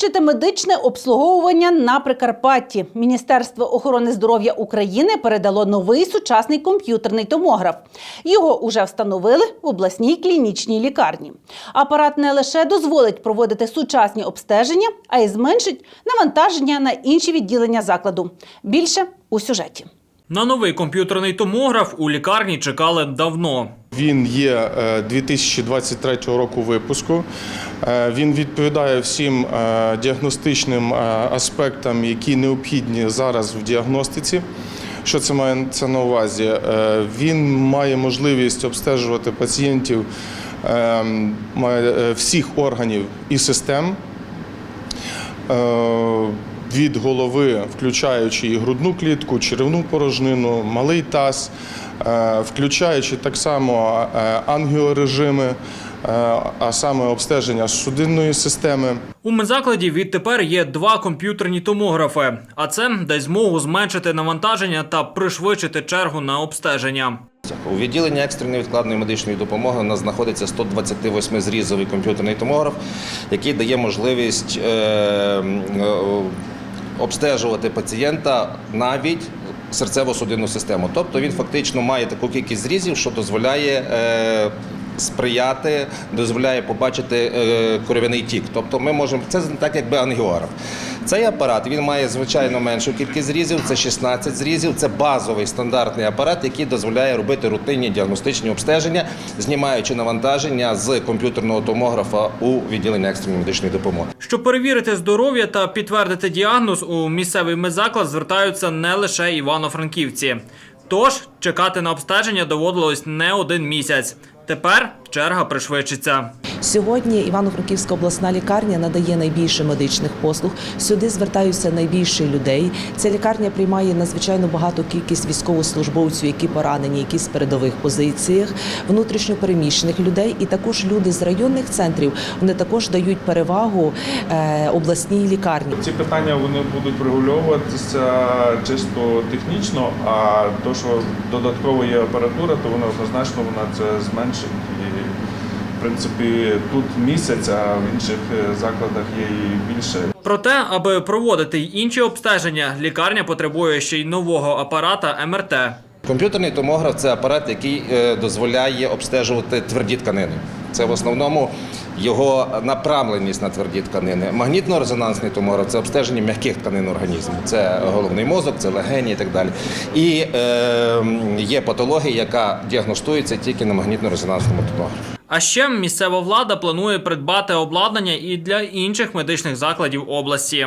Покращити медичне обслуговування на Прикарпатті. Міністерство охорони здоров'я України передало новий сучасний комп'ютерний томограф. Його уже встановили в обласній клінічній лікарні. Апарат не лише дозволить проводити сучасні обстеження, а й зменшить навантаження на інші відділення закладу. Більше у сюжеті. На новий комп'ютерний томограф у лікарні чекали давно. Він є е, 2023 року випуску. Е, Він відповідає всім е, діагностичним е, аспектам, які необхідні зараз в діагностиці. Що це має це на увазі? Е, Він має можливість обстежувати пацієнтів е, е, всіх органів і систем. Від голови, включаючи і грудну клітку, черевну порожнину, малий таз, е, включаючи так само е, ангіорежими, е, а саме обстеження судинної системи. У медзакладі відтепер є два комп'ютерні томографи, а це дасть змогу зменшити навантаження та пришвидшити чергу на обстеження. У відділенні екстреної відкладної медичної допомоги у нас знаходиться 128 зрізовий комп'ютерний томограф, який дає можливість обстежувати пацієнта навіть серцево-судинну систему. Тобто він фактично має таку кількість зрізів, що дозволяє. Е, Сприяти дозволяє побачити е, кров'яний тік. Тобто ми можемо це так, якби ангіограф. Цей апарат він має звичайно меншу кількість зрізів, це 16 зрізів. Це базовий стандартний апарат, який дозволяє робити рутинні діагностичні обстеження, знімаючи навантаження з комп'ютерного томографа у відділенні екстреної медичної допомоги. Щоб перевірити здоров'я та підтвердити діагноз, у місцевий медзаклад звертаються не лише івано-франківці. Тож чекати на обстеження доводилось не один місяць. Тепер черга пришвидшиться. Сьогодні Івано-Франківська обласна лікарня надає найбільше медичних послуг. Сюди звертаються найбільше людей. Ця лікарня приймає надзвичайно багату кількість військовослужбовців, які поранені, які з передових позиціях, внутрішньопереміщених людей, і також люди з районних центрів. Вони також дають перевагу е, обласній лікарні. Ці питання вони будуть врегульовуватися чисто технічно, а то, що додатково є апаратура, то вона однозначно вона це зменшить. І, в принципі, тут місяць, а в інших е, закладах є і більше. Проте, аби проводити й інші обстеження, лікарня потребує ще й нового апарата МРТ. Комп'ютерний томограф це апарат, який е, дозволяє обстежувати тверді тканини. Це в основному його направленість на тверді тканини. Магнітно-резонансний томограф це обстеження м'яких тканин організму. Це головний мозок, це легені і так далі. І е, є патологія, яка діагностується тільки на магнітно-резонансному томографі. А ще місцева влада планує придбати обладнання і для інших медичних закладів області.